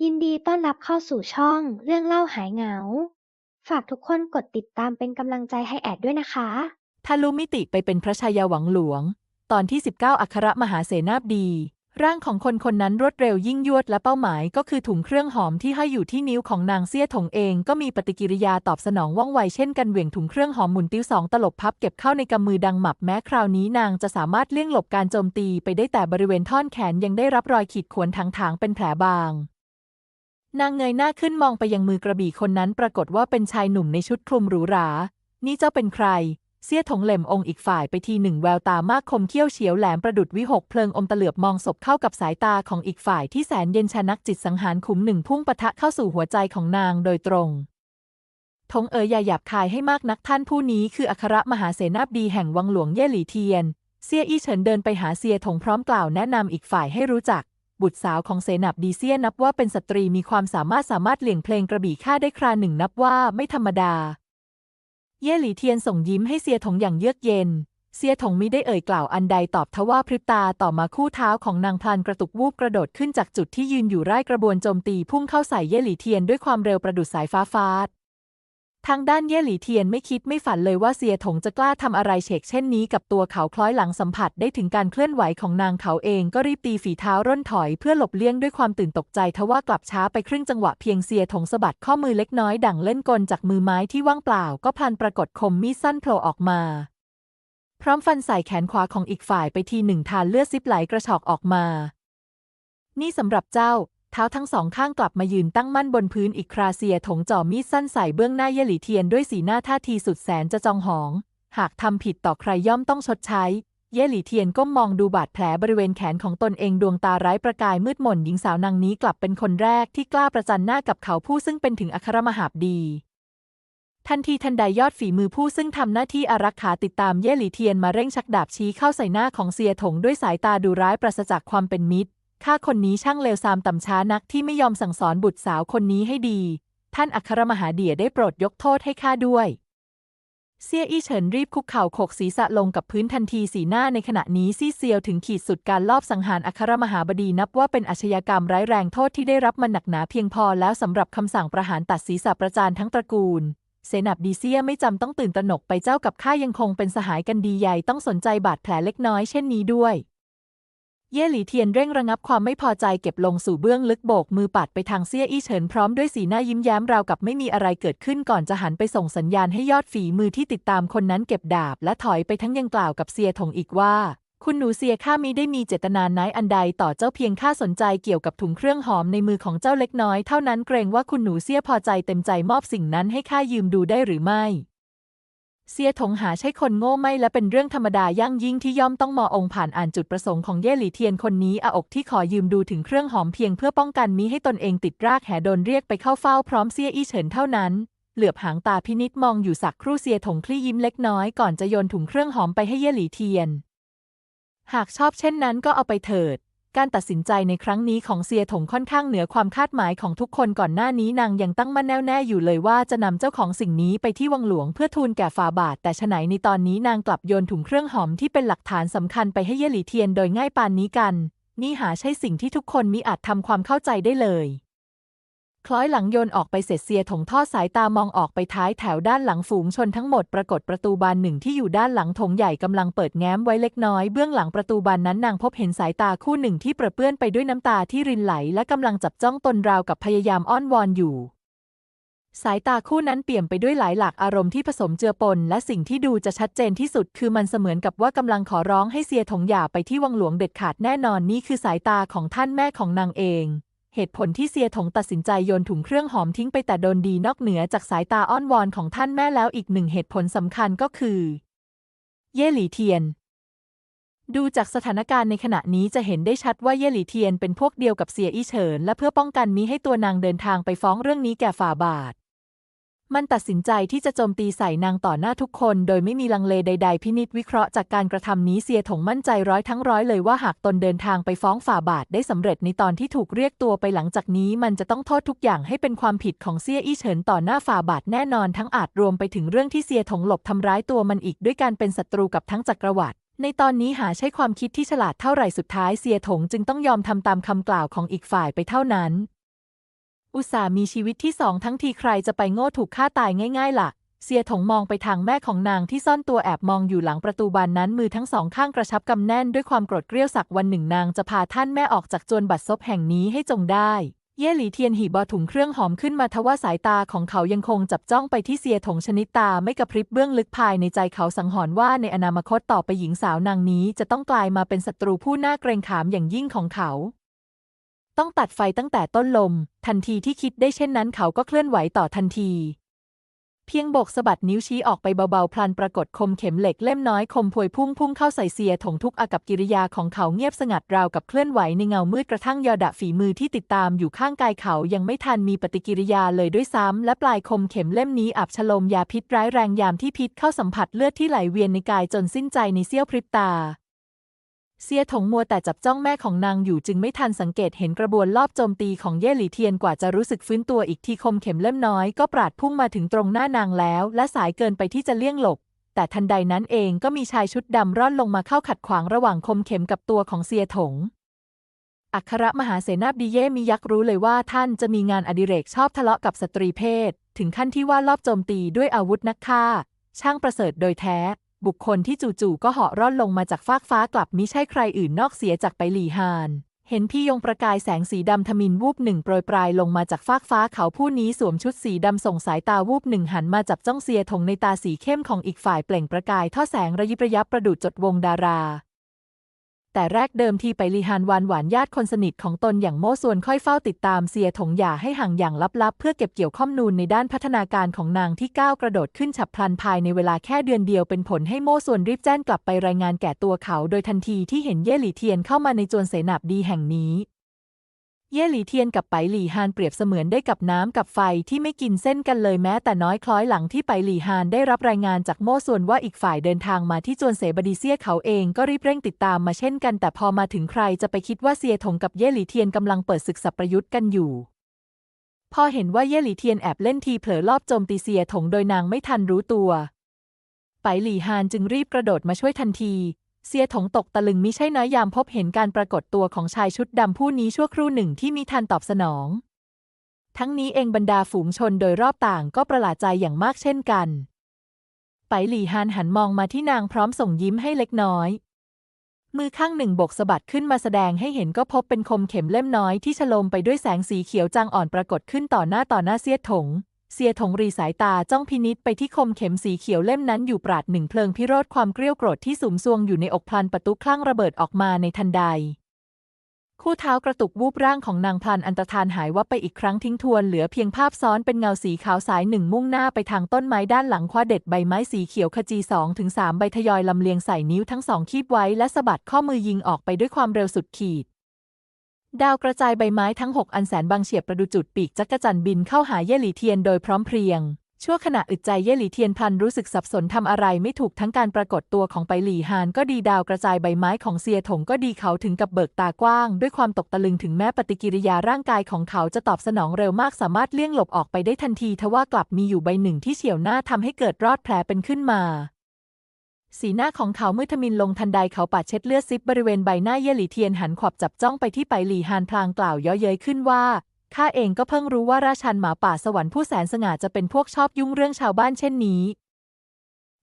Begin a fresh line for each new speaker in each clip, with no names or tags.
ยินดีต้อนรับเข้าสู่ช่อง เรื่องเล่าหายเหงา ฝากทุกคนกดติดตามเป็นกำลังใจให้แอดด้วยนะคะ
ทะลุมิติไปเป็นพระชายาหวังหลวง ตอนที่ 19 อัครมหาเสนาบดี ร่างของคนคนนั้นรวดเร็วยิ่งยวดและเป้าหมายก็คือถุงเครื่องหอมที่ห้อยอยู่ที่นิ้วของนางเสียถงเองก็มีปฏิกิริยาตอบสนองว่องไวเช่นกันเหวี่ยงถุงเครื่องหอมหมุนติ้วสองตลบพับเก็บเข้าในกำมือดังหมับแม้คราวนี้นางจะสามารถเลี่ยงหลบการโจมตีไปได้แต่บริเวณท่อนแขนยังได้รับรอยขีดข่วนถางๆเป็นแผลบาง นางเงยหน้าขึ้นมองไปยังมือกระบี่คนนั้นปรากฏว่าเป็นชายหนุ่มในชุดคลุมหรูหรา นี่เจ้าเป็นใคร เสี้ยถงเหล่มองค์อีกฝ่ายไปทีหนึ่งแววตามากคมเขี้ยวเฉียวแหลมประดุดวิหกเพลิงอมตะเหลือบมองศพเข้ากับสายตาของอีกฝ่ายที่แสนเย็นชานักจิตสังหารขุมหนึ่งพุ่งปะทะเข้าสู่หัวใจของนางโดยตรงทงเอ๋ยอย่าหยาบคายให้มากนักท่านผู้นี้คืออัครมหาเสนาบดีแห่งวังหลวงเย่หลี่เทียนเซี่ยอี้เฉินเดินไปหาเซียถงพร้อมกล่าวแนะนำอีกฝ่ายให้รู้จัก บุตรสาวของเสนาบดีเซียนับว่าเป็นสตรีมีความสามารถสามารถเลี่ยงเพลงกระบี่ฆ่าได้คราหนึ่งนับว่าไม่ธรรมดา เย่หลี่เทียนส่งยิ้มให้เซียถงอย่างเยือกเย็น เซียถงมิได้เอ่ยกล่าวอันใดตอบทว่าพริบตาต่อมาคู่เท้าของนางพลานกระตุกวูบกระโดดขึ้นจากจุดที่ยืนอยู่ไร่กระบวนโจมตีพุ่งเข้าใส่เย่หลี่เทียนด้วยความเร็วประดุษสายฟ้าฟาด ทางด้านเย่หลี่เทียนไม่คิดไม่ฝันเลยว่าเซียถงจะกล้าทำอะไรเฉกเช่นนี้กับตัวเขาคล้อยหลังสัมผัสได้ถึงการเคลื่อนไหวของนางเขาเองก็รีบตีฝีเท้าร่นถอยเพื่อหลบเลี่ยงด้วยความตื่นตกใจทว่ากลับช้าไปครึ่งจังหวะเพียงเซียถงสะบัดข้อมือเล็กน้อยดั่งเล่นกลจากมือไม้ที่ว่างเปล่า ก็พลันปรากฏคมมีดสั้นโผล่ออกมา พร้อมฟันใส่แขนขวาของอีกฝ่ายไปทีหนึ่งทานเลือดซิบไหลกระชอกออกมา นี่สำหรับเจ้า เท้าทั้งสองข้างกลับมายืนตั้งมั่นบนพื้นอีกคราเซียถงจ่อมีดสั้นใส่เบื้องหน้าเยหลีเทียนด้วยสีหน้าท่าทีสุดแสนจะจองหอง หากทำผิดต่อใครย่อมต้องชดใช้ เยหลีเทียนก้มมองดูบาดแผลบริเวณแขนของตนเองดวงตาไร้ประกายมืดมนหญิงสาวนางนี้กลับเป็นคนแรกที่กล้าประจันหน้ากับเขาผู้ซึ่งเป็นถึงอัครมหาบดีทันทีทันใดยอดฝีมือผู้ซึ่งทำหน้าที่อารักขาติดตามเย่หลีเทียนมาเร่งชักดาบชี้เข้าใส่หน้าของเซียถงด้วยสายตาดูร้ายปราศจากความเป็นมิตร ข้าคนนี้ช่างเลวทรามต่ำช้านักที่ไม่ยอมสั่งสอนบุตรสาวคนนี้ให้ดี ท่านอัครมหาเดียได้โปรดยกโทษให้ข้าด้วย เซี่ยอี้เฉินรีบคุกเข่าโขกศีรษะลงกับพื้นทันทีสีหน้าในขณะนี้ซีเซียวถึงขีดสุดการลอบสังหารอัครมหาบดีนับว่าเป็นอาชญากรรมร้ายแรงโทษที่ได้รับมันหนักหนาเพียงพอแล้วสำหรับคำสั่งประหารตัดศีรษะประจานทั้งตระกูลเซนับดีเซียไม่จำต้องตื่นตระหนกไปเจ้ากับข้ายังคงเป็นสหายกันดีใหญ่ต้องสนใจบาดแผลเล็กน้อยเช่นนี้ด้วย เย่หลีเทียนเร่งระงับความไม่พอใจเก็บลงสู่เบื้องลึกโบกมือปัดไปทางเซี่ยอี้เฉินพร้อมด้วยสีหน้ายิ้มแย้มราวกับไม่มีอะไรเกิดขึ้นก่อนจะหันไปส่งสัญญาณให้ยอดฝีมือที่ติดตามคนนั้นเก็บดาบ และถอยไปทั้งยังกล่าวกับเซียถงอีกว่า คุณหนูเซียข้ามิได้มีเจตนาน้ายอันใดต่อเจ้าเพียงข้าสนใจเกี่ยวกับถุงเครื่องหอมในมือของเจ้าเล็กน้อยเท่านั้นเกรงว่าคุณหนูเซียพอใจเต็มใจมอบสิ่งนั้นให้ข้ายืมดูได้หรือไม่ เสียถงหาใช่คนโง่ไม่และเป็นเรื่องธรรมดายั่งยิ่งที่ย่อมต้องมอองผ่านอ่านจุดประสงค์ของเย่หลี่เทียนคนนี้อาอกที่ขอยืมดูถึงเครื่องหอมเพียงเพื่อป้องกันมิให้ตนเองติดรากแหโดนเรียกไปเข้าเฝ้าพร้อมเสียอี้เฉินเท่านั้น เหลือบหางตาพินิษมองอยู่สักครู่เสียถงคลี่ยิ้มเล็กน้อยก่อนจะโยนถุงเครื่องหอมไปให้เย่หลี่เทียน หากชอบเช่นนั้นก็เอาไปเถิด การตัดสินใจในครั้งนี้ของเซียถงค่อนข้างเหนือความคาดหมายของทุกคนก่อนหน้านี้นางยังตั้งมั่นแน่วแน่อยู่เลยว่าจะนำเจ้าของสิ่งนี้ไปที่วังหลวงเพื่อทูลแก่ฝ่าบาท แต่ฉไหนในตอนนี้นางกลับโยนถุงเครื่องหอมที่เป็นหลักฐานสำคัญไปให้เยหลีเทียนโดยง่ายปานนี้กัน นี่หาใช่สิ่งที่ทุกคนมิอาจทำความเข้าใจได้เลย คล้อยหลังโยนออกไปเสร็จเซียถงทอดสายตามองออกไปท้ายแถวด้านหลังฝูงชนทั้งหมดปรากฏประตูบานหนึ่งที่อยู่ด้านหลังถงใหญ่กำลังเปิดแง้มไว้เล็กน้อยเบื้องหลังประตูบานนั้นนางพบเห็นสายตาคู่หนึ่งที่เปรอะเปื้อนไปด้วยน้ำตาที่รินไหลและกำลังจับจ้องตนราวกับพยายามอ้อนวอนอยู่ สายตาคู่นั้นเปี่ยมไปด้วยหลายหลากอารมณ์ที่ผสมเจือปน และสิ่งที่ดูจะชัดเจนที่สุด คือมันเสมือนกับว่ากำลังขอร้องให้เซียถงหย่าไปที่วังหลวงเด็ดขาดแน่นอนนี่คือสายตาของท่านแม่ของนางเอง เหตุผลที่เซียถงตัดสินใจโยนถุงเครื่องหอมทิ้งไปแต่โดนดีนอกเหนือจากสายตาอ้อนวอนของท่านแม่แล้วอีกหนึ่งเหตุผลสำคัญก็คือ เย่หลี่เทียน ดูจากสถานการณ์ในขณะนี้จะเห็นได้ชัดว่าเย่หลี่เทียนเป็นพวกเดียวกับเสียอี้เฉิน และเพื่อป้องกันมิให้ตัวนางเดินทางไปฟ้องเรื่องนี้แก่ฝ่าบาท มันตัดสินใจที่จะโจมตีใส่นางต่อหน้าทุกคน โดยไม่มีลังเลใด ๆ พินิจวิเคราะห์จากการกระทำนี้เสียถงมั่นใจร้อยทั้งร้อยเลยว่าหากตนเดินทางไปฟ้องฝ่าบาทได้สำเร็จในตอนที่ถูกเรียกตัวไปหลังจากนี้ มันจะต้องโทษทุกอย่างให้เป็นความผิดของเซียอี้เฉินต่อหน้าฝ่าบาทแน่นอนทั้งอาจรวมไปถึงเรื่องที่เซียถงหลบทำร้ายตัวมันอีกด้วยการเป็นศัตรูกับทั้งจักรวรรดิในตอนนี้หาใช่ความคิดที่ฉลาดเท่าไหร่สุดท้ายเซียถงจึงต้องยอมทำตามคำกล่าวของอีกฝ่ายไปเท่านั้น อุตส่าห์มีชีวิตที่สองทั้งทีใครจะไปโง่ถูกฆ่าตายง่ายๆล่ะ เสียถงมองไปทางแม่ของนางที่ซ่อนตัวแอบมองอยู่หลังประตูบานนั้นมือทั้งสองข้างกระชับกำแน่นด้วยความโกรธเกรี้ยวสักวันหนึ่งนางจะพาท่านแม่ออกจากจวนบัดซบแห่งนี้ให้จงได้ เย่หลีเทียนหีบบอถุงเครื่องหอมขึ้นมาทว่าสายตาของเขายังคงจับจ้องไปที่เสียถงชนิดตาไม่กระพริบเบื้องลึกภายในใจเขาสังหรณ์ว่าในอนาคตต่อไปหญิงสาวนางนี้จะต้องกลายมาเป็นศัตรูผู้น่าเกรงขามอย่างยิ่งของเขา ต้องตัดไฟตั้งแต่ต้นลม ทันทีที่คิดได้เช่นนั้นเขาก็เคลื่อนไหวต่อทันที เพียงโบกสะบัดนิ้วชี้ออกไปเบาๆ พลันปรากฏคมเข็มเหล็กเล่มน้อยคมพวยพุ่งพุ่งเข้าใส่เสียถงทุกอากับกิริยาของเขาเงียบสงัดราวกับเคลื่อนไหวในเงามืดกระทั่งยอดะฝีมือที่ติดตามอยู่ข้างกายเขายังไม่ทันมีปฏิกิริยาเลยด้วยซ้ำและปลายคมเข็มเล่มนี้อับฉลมยาพิษร้ายแรงยามที่พิษเข้าสัมผัสเลือดที่ไหลเวียนในกายจนสิ้นใจในเสี้ยวพริบตา เสียถงมัวแต่จับจ้องแม่ของนางอยู่จึงไม่ทันสังเกตเห็นกระบวนรอบโจมตีของเย่หลี่เทียนกว่าจะรู้สึกฟื้นตัวอีกทีคมเข็มเล่มน้อยก็ปราดพุ่งมาถึงตรงหน้านางแล้ว และสายเกินไปที่จะเลี่ยงหลบ แต่ทันใดนั้นเองก็มีชายชุดดำร่อนลงมาเข้าขัดขวางระหว่างคมเข็มกับตัวของเสียถง อัครมหาเสนาบดีเย่มียักษ์รู้เลยว่าท่านจะมีงานอดิเรกชอบทะเลาะกับสตรีเพศ ถึงขั้นที่ว่ารอบโจมตีด้วยอาวุธนักฆ่า ช่างประเสริฐโดยแท้ บุคคลที่จู่ๆก็เหาะร่อนลงมาจากฟากฟ้ากลับมิใช่ใครอื่นนอกเสียจากไปหลี่ฮาน เห็นพี่ยงประกายแสงสีดำทมินวูบหนึ่งโปรยปลายลงมาจากฟากฟ้าเขาผู้นี้สวมชุดสีดำส่งสายตาวูบหนึ่งหันมาจับจ้องเสียทงในตาสีเข้มของอีกฝ่ายเปล่งประกายท่อแสงระยิบระยับประดุจจดวงดารา แต่แรกเดิมทีไปลีฮานวานหวานญาติคนสนิทของตนอย่างโม่ส่วนค่อยเฝ้าติดตามเสียถงหย่าให้ห่างอย่างลับๆ เพื่อเก็บเกี่ยวข้อมูลในด้านพัฒนาการของนางที่ก้าวกระโดดขึ้นฉับพลันภายในเวลาแค่เดือนเดียวเป็นผลให้โม่ส่วนรีบแจ้งกลับไปรายงานแก่ตัวเขา โดยทันทีที่เห็นเย่หลี่เทียนเข้ามาในจวนเสนาบดีแห่งนี้ เย่หลี่เทียนกับไปหลี่ฮานเปรียบเสมือนได้กับน้ำกับไฟที่ไม่กินเส้นกันเลยแม้แต่น้อยคล้อยหลังที่ไปหลี่ฮานได้รับรายงานจากโม่ส่วนว่าอีกฝ่ายเดินทางมาที่จวนเสบดีเซียเขาเองก็รีบเร่งติดตามมาเช่นกัน แต่พอมาถึงใครจะไปคิดว่าเซียถงกับเย่หลี่เทียนกำลังเปิดศึกสับประยุทธ์กันอยู่ พอเห็นว่าเย่หลี่เทียนแอบเล่นทีเผลอรอบโจมตีเซียถงโดยนางไม่ทันรู้ตัว ไปหลี่ฮานจึงรีบกระโดดมาช่วยทันที เสียถงตกตะลึงมิใช่น้อยยามพบเห็นการปรากฏตัวของชายชุดดำผู้นี้ชั่วครู่หนึ่งที่มีทันตอบสนอง ทั้งนี้เองบรรดาฝูงชนโดยรอบต่างก็ประหลาดใจอย่างมากเช่นกันไปหลี่ฮานหันมองมาที่นางพร้อมส่งยิ้มให้เล็กน้อย มือข้างหนึ่งบกสะบัดขึ้นมาแสดงให้เห็นก็พบเป็นคมเข็มเล่มน้อยที่ฉลมไปด้วยแสงสีเขียวจางอ่อนปรากฏขึ้นต่อหน้าต่อหน้าเสียถง เสียถงรีสายตาจ้องพินิษไปที่คมเข็มสีเขียวเล่มนั้นอยู่ปราดหนึ่งเพลิงพิโรธความเกรี้ยวโกรธที่สุมซวงอยู่ในอกพลันประตุคลั่งระเบิดออกมาในทันใด คู่เท้ากระตุกวูบร่างของนางพลันอันตรธานหายวับไปอีกครั้งทิ้งทวนเหลือเพียงภาพซ้อนเป็นเงาสีขาวสายหนึ่งมุ่งหน้าไปทางต้นไม้ด้านหลังคว้าเด็ดใบไม้สีเขียวขจีสองถึงสามใบทยอยลำเลียงใส่นิ้วทั้งสองคีบไว้และสะบัดข้อมือยิงออกไปด้วยความเร็วสุดขีด ดาวกระจายใบไม้ทั้งหกอันแสนบางเฉียบประดุจจุดปีกจักรจันทร์บินเข้าหาเย่หลีเทียนโดยพร้อมเพรียง ชั่วขณะอึดใจเย่หลีเทียนพันรู้สึกสับสนทำอะไรไม่ถูกทั้งการปรากฏตัวของไปหลี่ฮานก็ดีดาวกระจายใบไม้ของเซียถงก็ดีเขาถึงกับเบิกตากว้าง ด้วยความตกตะลึงถึงแม้ปฏิกิริยาร่างกายของเขาจะตอบสนองเร็วมากสามารถเลี่ยงหลบออกไปได้ทันทีทว่ากลับมีอยู่ใบหนึ่งที่เฉียวหน้าทำให้เกิดรอดแผลเป็นขึ้นมา สีหน้าของเขาเมื่อทมินลงทันใดเขาปาดเช็ดเลือดซิบบริเวณใบหน้าเย่หลี่เทียนหันขวับจับจ้องไปที่ไปหลี่ฮานพลางกล่าวเย้อเย้ยขึ้นว่าข้าเองก็เพิ่งรู้ว่าราชันหมาป่าสวรรค์ผู้แสนสง่าจะเป็นพวกชอบยุ่งเรื่องชาวบ้านเช่นนี้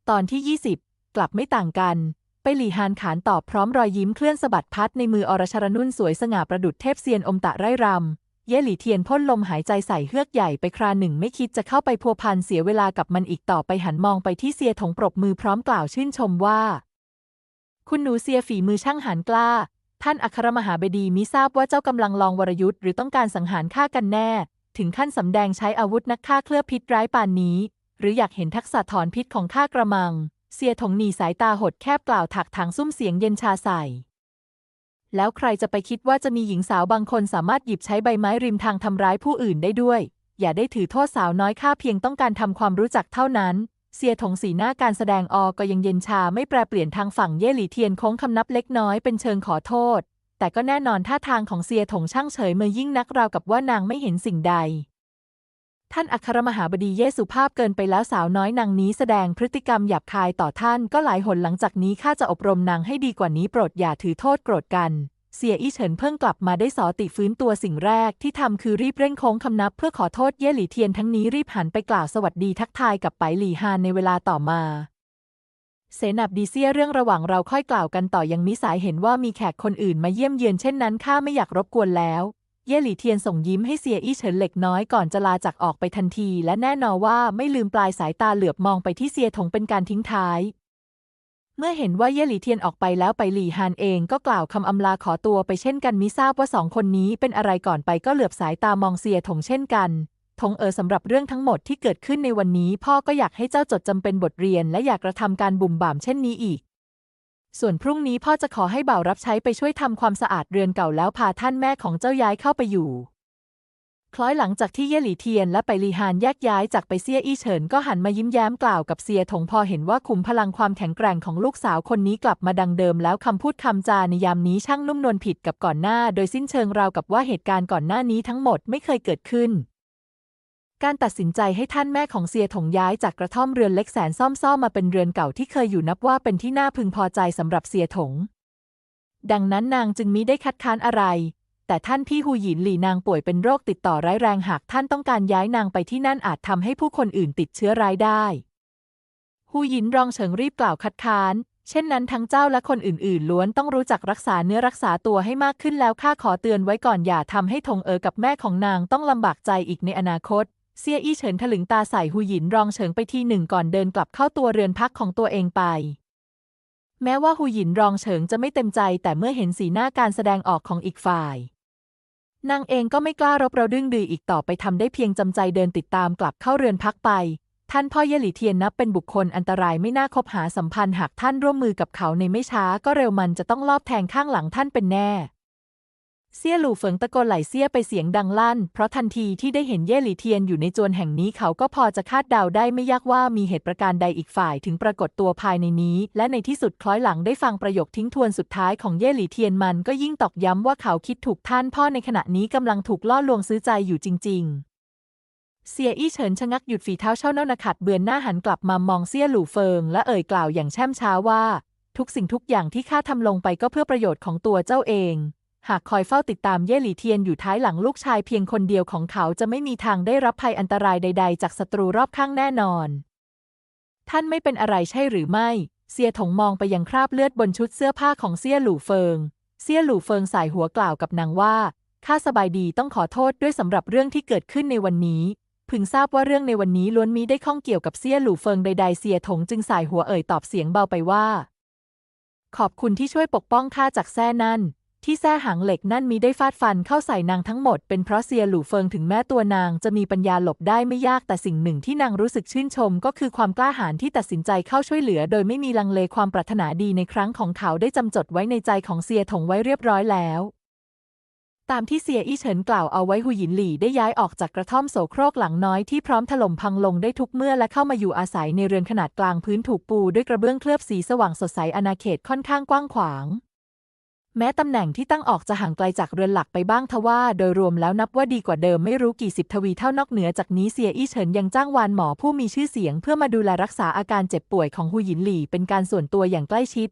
ตอนที่ 20 กลับไม่ต่างกัน ไปหลี่ฮานขานตอบพร้อมรอยยิ้มเคลื่อนสะบัดพัดในมืออรชรนุ่นสวยสง่าประดุดเทพเซียนอมตะไร่รำ เย่หลี่เทียนพ่นลมหายใจใส่เฮือกใหญ่ไปคราหนึ่งไม่คิดจะเข้าไปพัวพันเสียเวลากับมันอีกต่อไปหันมองไปที่เซียถงปรบมือพร้อมกล่าวชื่นชมว่า คุณหนูเซียฝีมือช่างหันกล้า ท่านอัครมหาบดีมิทราบว่าเจ้ากำลังลองวรยุทธ์หรือต้องการสังหารข้ากันแน่ ถึงขั้นสำแดงใช้อาวุธนักฆ่าเคลือบพิษร้ายปานนี้ หรืออยากเห็นทักษะถอนพิษของข้ากระมังเสียถงหนีสายตาหดแคบกล่าวถักถางซุ้มเสียงเย็นชาใส่ แล้วใครจะไปคิดว่าจะมีหญิงสาวบางคนสามารถหยิบใช้ใบไม้ริมทางทำร้ายผู้อื่นได้ด้วย อย่าได้ถือโทษสาวน้อยข้าเพียงต้องการทำความรู้จักเท่านั้น เสียถงสีหน้าการแสดงออก็ยังเย็นชาไม่แปรเปลี่ยนทางฝั่งเย่หลี่เทียนโค้งคำนับเล็กน้อยเป็นเชิงขอโทษ แต่ก็แน่นอนท่าทางของเสียถงช่างเฉยเมื่อยิ่งนักราวกับว่านางไม่เห็นสิ่งใด ท่านอัครมหาบดีเยสุภาพเกินไปแล้วสาวน้อยนางนี้แสดงพฤติกรรมหยาบคายต่อท่านก็หลายหนหลังจากนี้ข้าจะอบรมนางให้ดีกว่านี้โปรดอย่าถือโทษโกรธกันเสียอี้เฉินเพิ่งกลับมาได้สอติฟื้นตัวสิ่งแรกที่ทำคือรีบเร่งโค้งคำนับเพื่อขอโทษเย่หลี่เทียนทั้งนี้รีบหันไปกล่าวสวัสดีทักทายกับไปหลี่ฮานในเวลาต่อมา เสนับดีเซียเรื่องระหว่างเราค่อยกล่าวกันต่อยังมิสายเห็นว่ามีแขกคนอื่นมาเยี่ยมเยือนเช่นนั้นข้าไม่อยากรบกวนแล้ว เย่หลี่เทียนส่งยิ้มให้เสียอี้เฉินเล็กน้อยก่อนจะลาจากออกไปทันที และแน่นอนว่าไม่ลืมปลายสายตาเหลือบมองไปที่เสียถงเป็นการทิ้งท้าย เมื่อเห็นว่าเย่หลี่เทียนออกไปแล้วไปหลี่ฮานเองก็กล่าวคำอำลาขอตัวไปเช่นกันมิทราบว่าสองคนนี้เป็นอะไรก่อนไปก็เหลือบสายตามองเสียถงเช่นกันทงเออสำหรับเรื่องทั้งหมดที่เกิดขึ้นในวันนี้ พ่อก็อยากให้เจ้าจดจำเป็นบทเรียน และอยากกระทำการบุ่มบ่ามเช่นนี้อีก ส่วนพรุ่งนี้พ่อจะขอให้บ่าวรับใช้ไปช่วยทำความสะอาดเรือนเก่าแล้วพาท่านแม่ของเจ้าย้ายเข้าไปอยู่ คล้อยหลังจากที่เย่หลี่เทียนและไปลีฮานแยกย้ายจากไปเซียอี้เฉินก็หันมายิ้มแย้มกล่าวกับเซียถงพอเห็นว่าคุมพลังความแข็งแกร่งของลูกสาวคนนี้กลับมาดังเดิมแล้วคำพูดคำจาในยามนี้ช่างนุ่มนวลผิดกับก่อนหน้า โดยสิ้นเชิงราวกับว่าเหตุการณ์ก่อนหน้านี้ทั้งหมดไม่เคยเกิดขึ้น การตัดสินใจให้ท่านแม่ของเซียถงย้ายจากกระท่อมเรือนเล็กแสนซ่อมซ่อมมาเป็นเรือนเก่าที่เคยอยู่นับว่าเป็นที่น่าพึงพอใจสำหรับเซียถง ดังนั้นนางจึงมิได้คัดค้านอะไร แต่ท่านพี่ฮูหยินหลี่นางป่วยเป็นโรคติดต่อร้ายแรงหากท่านต้องการย้ายนางไปที่นั่นอาจทำให้ผู้คนอื่นติดเชื้อร้ายได้ฮูหยินรองเฉิงรีบกล่าวคัดค้าน เช่นนั้นทั้งเจ้าและคนอื่นๆ ล้วนต้องรู้จักรักษาเนื้อรักษาตัวให้มากขึ้นแล้วข้าขอเตือนไว้ก่อนอย่าทำให้ทงเอ๋อกับแม่ของนางต้องลำบากใจอีกในอนาคต เซียอี้เฉินถลึงตาใส่ฮูหยินรองเฉิงไปทีหนึ่งก่อนเดินกลับเข้าตัวเรือนพักของตัวเองไป แม้ว่าฮูหยินรองเฉิงจะไม่เต็มใจ แต่เมื่อเห็นสีหน้าการแสดงออกของอีกฝ่าย นางเองก็ไม่กล้ารบเราดึงดืออีกต่อไปทำได้เพียงจำใจเดินติดตามกลับเข้าเรือนพักไป ท่านพ่อเยหลี่เทียนนับเป็นบุคคลอันตรายไม่น่าคบหาสัมพันธ์หากท่านร่วมมือกับเขาในไม่ช้าก็เร็วมันจะต้องลอบแทงข้างหลังท่านเป็นแน่ เซี่ยหลู่เฟิงตะโกนไหลเซี่ยไปเสียงดังลั่น เพราะทันทีที่ได้เห็นเย่หลี่เทียนอยู่ในจวนแห่งนี้เขาก็พอจะคาดเดาได้ไม่ยากว่ามีเหตุประการใดอีกฝ่ายถึงปรากฏตัวภายในนี้ และในที่สุดคล้อยหลังได้ฟังประโยคทิ้งทวนสุดท้ายของเย่หลี่เทียนมันก็ยิ่งตอกย้ำว่าเขาคิดถูกท่านพ่อในขณะนี้กำลังถูกล่อลวงซื้อใจอยู่จริง ๆเสียอี้เฉินชะงักหยุดฝีเท้าเช่าเน่านาขัดเบือนหน้าหันกลับมามองเซียหลู่เฟิง และเอ่ยกล่าวอย่างแช่มช้าว่า ทุกสิ่งทุกอย่างที่ข้าทำลงไปก็เพื่อประโยชน์ของตัวเจ้าเอง หากคอยเฝ้าติดตามเย่หลี่เทียนอยู่ท้ายหลังลูกชายเพียงคนเดียวของเขาจะไม่มีทางได้รับภัยอันตรายใด ๆ จากศัตรูรอบข้างแน่นอน ท่านไม่เป็นอะไรใช่หรือไม่ เซียถงมองไปยังคราบเลือดบนชุดเสื้อผ้าของเซียหลู่เฟิง เซียหลู่เฟิงสายหัวกล่าวกับนางว่า ข้าสบายดีต้องขอโทษด้วยสำหรับเรื่องที่เกิดขึ้นในวันนี้ พึงทราบว่าเรื่องในวันนี้ล้วนมีได้ข้องเกี่ยวกับเซียหลู่เฟิงใดๆ เซียถงจึงสายหัวเอ่ยตอบเสียงเบาไปว่า ขอบคุณที่ช่วยปกป้องข้าจากแซ่นั่น ที่แส้หางเหล็กนั่นมีได้ฟาดฟันเข้าใส่นางทั้งหมดเป็นเพราะเซียหลู่เฟิงถึงแม้ตัวนางจะมีปัญญาหลบได้ไม่ยากแต่สิ่งหนึ่งที่นางรู้สึกชื่นชม ก็คือความกล้าหาญที่ตัดสินใจเข้าช่วยเหลือ โดยไม่มีลังเลความปรารถนาดีในครั้งของเขาได้จำจดไว้ในใจของเซียถงไว้เรียบร้อยแล้วตามที่เซียอี้เฉินกล่าวเอาไว้หูหยินหลี่ได้ย้ายออกจากกระท่อมโสโครกหลังน้อยที่พร้อมถล่มพังลงได้ทุกเมื่อและเข้ามาอยู่อาศัยในเรือนขนาดกลางพื้นถูกปูด้วยกระเบื้องเคลือบสีสว่างสดใสอาณาเขตค่อนข้างกว้างขวาง แม้ตำแหน่งที่ตั้งออกจะห่างไกลจากเรือนหลักไปบ้างทว่าโดยรวมแล้วนับว่าดีกว่าเดิมไม่รู้กี่สิบทวีเท่านอกเหนือจากนี้เซียอี้เฉินยังจ้างวานหมอผู้มีชื่อเสียง เพื่อมาดูแลรักษาอาการเจ็บป่วยของหูหยินหลี่เป็นการส่วนตัวอย่างใกล้ชิด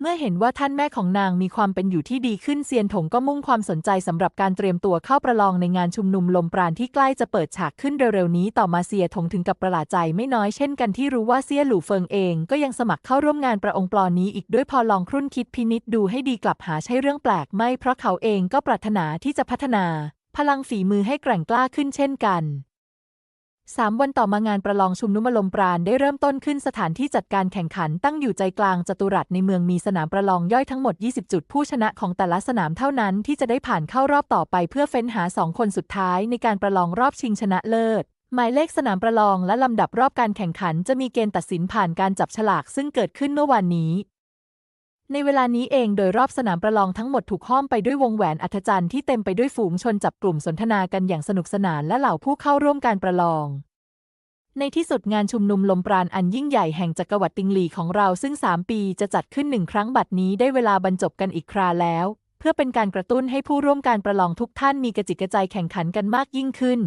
เมื่อเห็นว่าท่านแม่ของนางมีความเป็นอยู่ที่ดีขึ้นเซียนถงก็มุ่งความสนใจสำหรับการเตรียมตัวเข้าประลองในงานชุมนุมลมปราณที่ใกล้จะเปิดฉากขึ้นเร็วๆนี้ต่อมาเซียถงถึงกับประหลาดใจไม่น้อยเช่นกันที่รู้ว่าเซียหลู่เฟิงเองก็ยังสมัครเข้าร่วมงานประองค์ปลอนี้อีกด้วยพอลองครุ่นคิดพินิษดูให้ดีกลับหาใช่เรื่องแปลกไม่เพราะเขาเองก็ปรารถนาที่จะพัฒนา พลังฝีมือให้แกร่งกล้าขึ้นเช่นกัน สามวันต่อมางานประลองชุมนุมลมปราณได้เริ่มต้นขึ้นสถานที่จัดการแข่งขันตั้งอยู่ใจกลางจัตุรัสในเมืองมีสนามประลองย่อยทั้งหมด 20 จุด ผู้ชนะของแต่ละสนามเท่านั้นที่จะได้ผ่านเข้ารอบต่อไปเพื่อเฟ้นหาสองคนสุดท้ายในการประลองรอบชิงชนะเลิศ หมายเลขสนามประลองและลำดับรอบการแข่งขันจะมีเกณฑ์ตัดสินผ่านการจับฉลากซึ่งเกิดขึ้นเมื่อวานนี้ ในเวลานี้เองโดยรอบสนามประลองทั้งหมดถูกห้อมไปด้วยวงแหวนอัธจันทร์ที่เต็มไปด้วยฝูงชนจับกลุ่มสนทนากันอย่างสนุกสนานและเหล่าผู้เข้าร่วมการประลอง ในที่สุดงานชุมนุมลมปราณอันยิ่งใหญ่แห่งจักรวรรดิติงหลีของเราซึ่ง 3 ปีจะจัดขึ้นหนึ่งครั้งบัดนี้ได้เวลาบรรจบกันอีกคราแล้ว เพื่อเป็นการกระตุ้นให้ผู้ร่วมการประลองทุกท่านมีกระจิตกระใจแข่งขันกันมากยิ่งขึ้น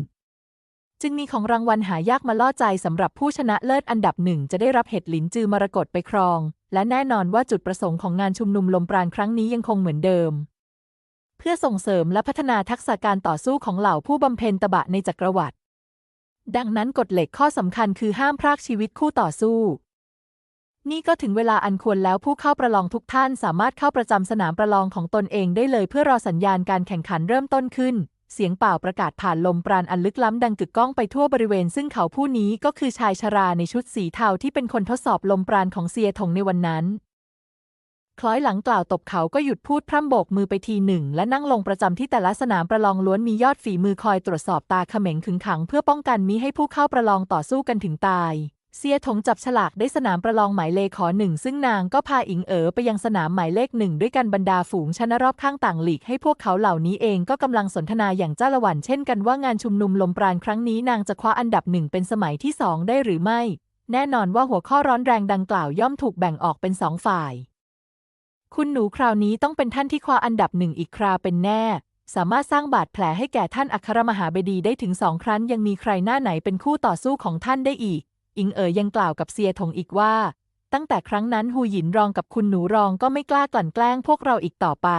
จึงมีของรางวัลหายากมาล่อใจสำหรับผู้ชนะเลิศอันดับหนึ่งจะได้รับเห็ดหลินจือมรกตไปครอง และแน่นอนว่าจุดประสงค์ของงานชุมนุมลมปราณครั้งนี้ยังคงเหมือนเดิม เพื่อส่งเสริมและพัฒนาทักษะการต่อสู้ของเหล่าผู้บำเพ็ญตบะในจักรวรรดิดังนั้นกฎเหล็กข้อสำคัญคือห้ามพรากชีวิตคู่ต่อสู้ นี่ก็ถึงเวลาอันควรแล้วผู้เข้าประลองทุกท่านสามารถเข้าประจำสนามประลองของตนเองได้เลยเพื่อรอสัญญาณการแข่งขันเริ่มต้นขึ้น เสียงเป่าประกาศผ่านลมปราณอันลึกล้ำดังกึกก้องไปทั่วบริเวณซึ่งเขาผู้นี้ก็คือชายชราในชุดสีเทาที่เป็นคนทดสอบลมปราณของเซียถงในวันนั้น คล้อยหลังกล่าวตบเขาก็หยุดพูดพร่ำโบกมือไปทีหนึ่ง และนั่งลงประจำที่แต่ละสนามประลองล้วนมียอดฝีมือคอยตรวจสอบตาเขม็งขึงขัง เพื่อป้องกันมิให้ผู้เข้าประลองต่อสู้กันถึงตาย เซียถงจับฉลากได้สนามประลองหมายเลขขอหนึ่งซึ่งนางก็พาอิงเอ๋อไปยังสนามหมายเลขหนึ่งด้วยกันบรรดาฝูงชนะรอบข้างต่างหลีกให้พวกเขาเหล่านี้เองก็กำลังสนทนาอย่างจ้าละวันเช่นกันว่างานชุมนุมลมปราณครั้งนี้นางจะคว้าอันดับหนึ่งเป็นสมัยที่สองได้หรือไม่ แน่นอนว่าหัวข้อร้อนแรงดังกล่าวย่อมถูกแบ่งออกเป็นสองฝ่าย คุณหนูคราวนี้ต้องเป็นท่านที่คว้าอันดับหนึ่งอีกคราเป็นแน่สามารถสร้างบาดแผลให้แก่ท่านอัครมหาบดีได้ถึงสองครั้งยังมีใครหน้าไหนเป็นคู่ต่อสู้ของท่านได้อีก อิงเอ๋ยยังกล่าวกับเซียถงอีกว่า ตั้งแต่ครั้งนั้นฮูหยินรองกับคุณหนูรองก็ไม่กล้ากลั่นแกล้งพวกเราอีกต่อไป